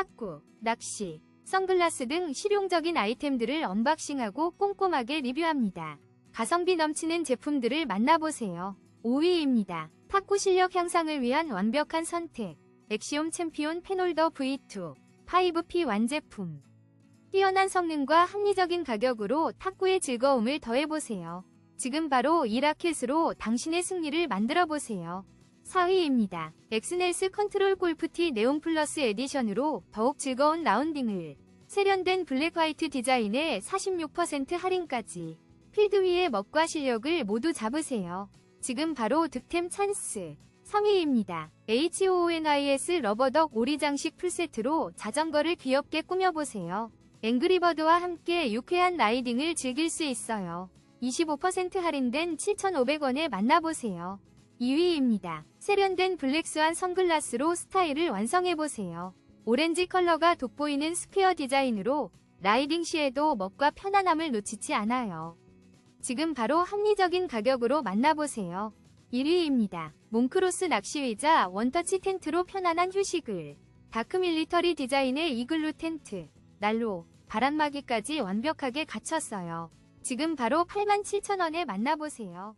탁구, 낚시, 선글라스 등 실용적인 아이템들을 언박싱하고 꼼꼼하게 리뷰합니다. 가성비 넘치는 제품들을 만나보세요. 5위입니다. 탁구 실력 향상을 위한 완벽한 선택. 엑시옴 챔피온 펜홀더 V2 5P 완제품. 뛰어난 성능과 합리적인 가격으로 탁구의 즐거움을 더해보세요. 지금 바로 이 라켓으로 당신의 승리를 만들어보세요. 4위입니다. 엑스넬스 컨트롤 골프티 네온 플러스 에디션으로 더욱 즐거운 라운딩을 세련된 블랙 화이트 디자인에 46% 할인까지 필드 위의 멋과 실력을 모두 잡으세요. 지금 바로 득템 찬스. 3위입니다. HOONIS 러버덕 오리 장식 풀세트로 자전거를 귀엽게 꾸며보세요. 앵그리버드와 함께 유쾌한 라이딩을 즐길 수 있어요. 25% 할인된 7,500원에 만나보세요. 2위입니다. 세련된 블랙스완 선글라스로 스타일을 완성해보세요. 오렌지 컬러가 돋보이는 스퀘어 디자인으로 라이딩 시에도 멋과 편안함을 놓치지 않아요. 지금 바로 합리적인 가격으로 만나보세요. 1위입니다. 몽크로스 낚시의자 원터치 텐트로 편안한 휴식을 다크 밀리터리 디자인의 이글루 텐트 난로, 바람막이까지 완벽하게 갖췄어요. 지금 바로 87,000원에 만나보세요.